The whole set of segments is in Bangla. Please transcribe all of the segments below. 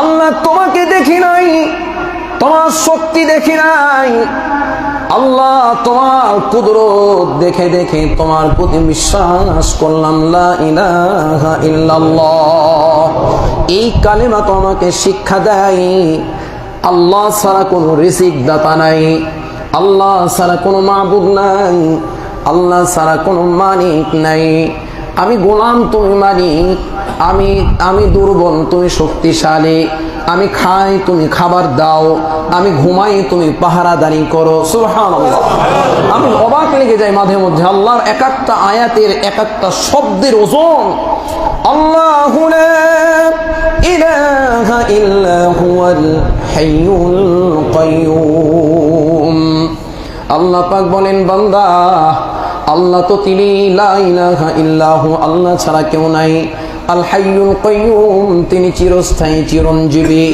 আল্লাহ তোমাকে দেখি নাই, তোমার শক্তি দেখি নাই। আল্লাহ তোমার কুদরত দেখে দেখে তোমার প্রতি বিশ্বাস করলাম এই কালেমা তোমাকে শিক্ষা দেয়, আল্লাহ ছাড়া কোনো রিসিক দাতা নাই, আল্লাহ ছাড়া কোনো মাবুদ নাই, আল্লাহ ছাড়া কোনো মানিক নাই। আমি গোলাম তুমি মালিক আমি আমি দুর্বল, তুমি শক্তিশালী। আমি খাই, তুমি খাবার দাও। আমি ঘুমাই, তুমি পাহারাদারি করো। সুবহানাল্লাহ। আমি অবাক লেগে যাই মাঝে মধ্যে। আল্লাহর এক একটা আয়াতের এক একটা শব্দের ওজন। আল্লাহ আল্লাহ পাক বলেন, বান্দা, আল্লাহ তো তিনি আল্লাহ ছাড়া কেউ নাই। আল কাইয়ুম তিনি চিরস্থায়ী, চিরঞ্জীবী।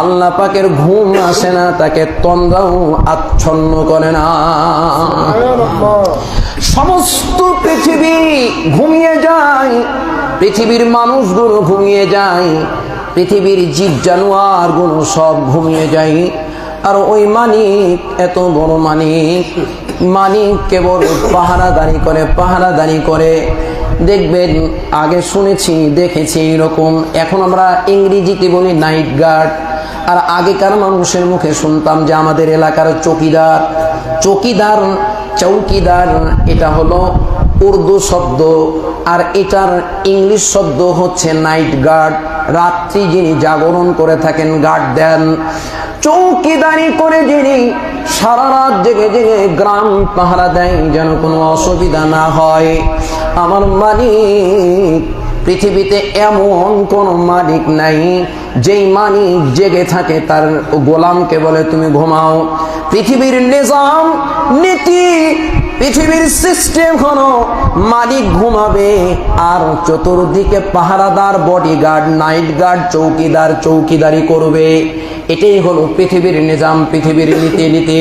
আল্লাহ পাকের ঘুম আসে না, তাকে তন্দ্রাও আচ্ছন্ন করে না। সমস্ত পৃথিবী ঘুমিয়ে যায়, পৃথিবীর মানুষগুলো ঘুমিয়ে যায়, পৃথিবীর জীব জানোয়ারগুলো সব ঘুমিয়ে যায়। আর ওই মানিক এত বড় মানিক। মানিক কেবল পাহারাদারি করে পাহারাদারি করে। দেখবেন, আগে শুনেছি, দেখেছি এরকম। এখন আমরা ইংরেজিতে বলি নাইট গার্ড। আর আগেকার মানুষের মুখে শুনতাম যে আমাদের এলাকার চকিদার। চকিদার, চৌকিদার, এটা হলো উর্দু শব্দ। আর এটার ইংলিশ শব্দ হচ্ছে নাইট গার্ড। রাত্রি যিনি জাগরণ করে থাকেন, গার্ড দেন। চৌকিদারি করে যিনি সারা রাত জেগে জেগে গ্রাম পাহারা দেয়, যেন কোনো অসুবিধা না হয়। আমার মালিক, পৃথিবীতে এমন কোন মালিক নাই, যেই মালিক জেগে থাকে তার গোলামকে বলে, তুমি ঘুমাও। পৃথিবীর নিজাম, নীতি পৃথিবীর সিস্টেম হলো, মালিক ঘুমাবে আর চতুর্দিকে পাহারাদার বডিগার্ড নাইট গার্ড চৌকিদার, চৌকিদারি করবে। এটাই হলো পৃথিবীর নিজাম, পৃথিবীর নীতি নীতি।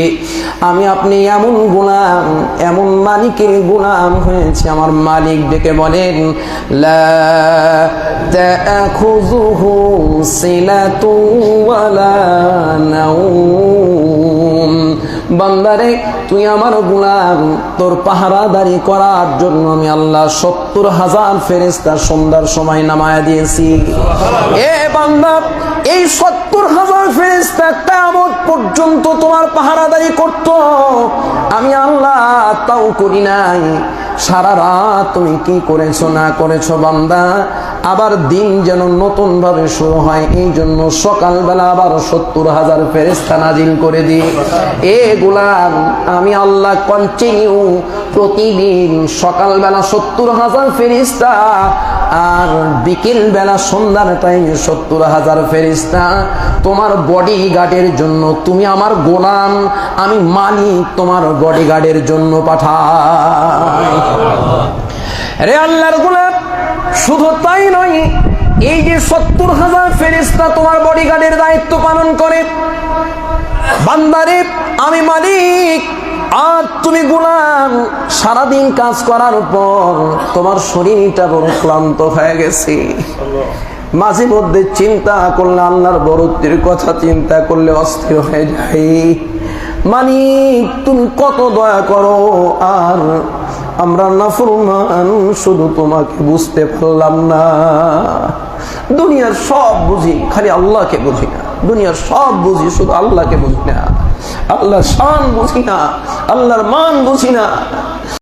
আমি আপনি এমন গুলাম, এমন মালিকের গুলাম হয়েছে, আমার মালিক ডেকে বলেন বান্দারে তুই আমার গুলাম, তোর পাহারা পাহারাদারি করার জন্য আমি আল্লাহ সত্তর হাজার ফেরেস্তা সন্ধ্যার সময় নামায় দিয়েছি। এ বান্দা, এই সত্তর হাজার ফেরেস্তা পর্যন্ত তোমার পাহারাদারি করত। আমি আল্লাহ তাও করি নাই। সারা রাত তুমি কি করেছ, না করেছ বান্দা? আবার দিন যেন নতুন ভাবে শুরু হয়, এই জন্য সকালবেলা আবার সত্তর হাজার ফেরেস্তা নাজিল করে দিই। এ গুলাম, আমি আল্লাহ কন্টিনিউ প্রতিদিন সকালবেলা সত্তর হাজার ফেরিস্তা আর বিকেল বেলা সন্ধ্যার টাইমে সত্তর হাজার ফেরিস্তা তোমার বডি গার্ডের জন্য তুমি আমার গোলাম, আমি মালিক তোমার বডি গার্ডের জন্য পাঠাই। রে আল্লাহর গোলাম, শুধু তাই নয়, এই যে সত্তর হাজার ফেরিস্তা তোমার বডিগার্ডের দায়িত্ব পালন করে, বান্দারে, আমি মালিক তুমি গুলাম সারাদিন কাজ করার পর তোমার শরীরটা বড় ক্লান্ত হয়ে গেছে। মাঝে মধ্যে চিন্তা করলে আল্লাহর বরত্বের কথা চিন্তা করলে অস্থির হয়ে যায়। মালিক তুমি কত দয়া করো, আর আমরা নাফরমান, শুধু তোমাকে বুঝতে পারলাম না। দুনিয়ার সব বুঝি, খালি আল্লাহকে বুঝি না। দুনিয়ার সব বুঝি, শুধু আল্লাহকে বুঝি না। আল্লাহর শান বুঝি না আল্লাহর মান বুঝি না।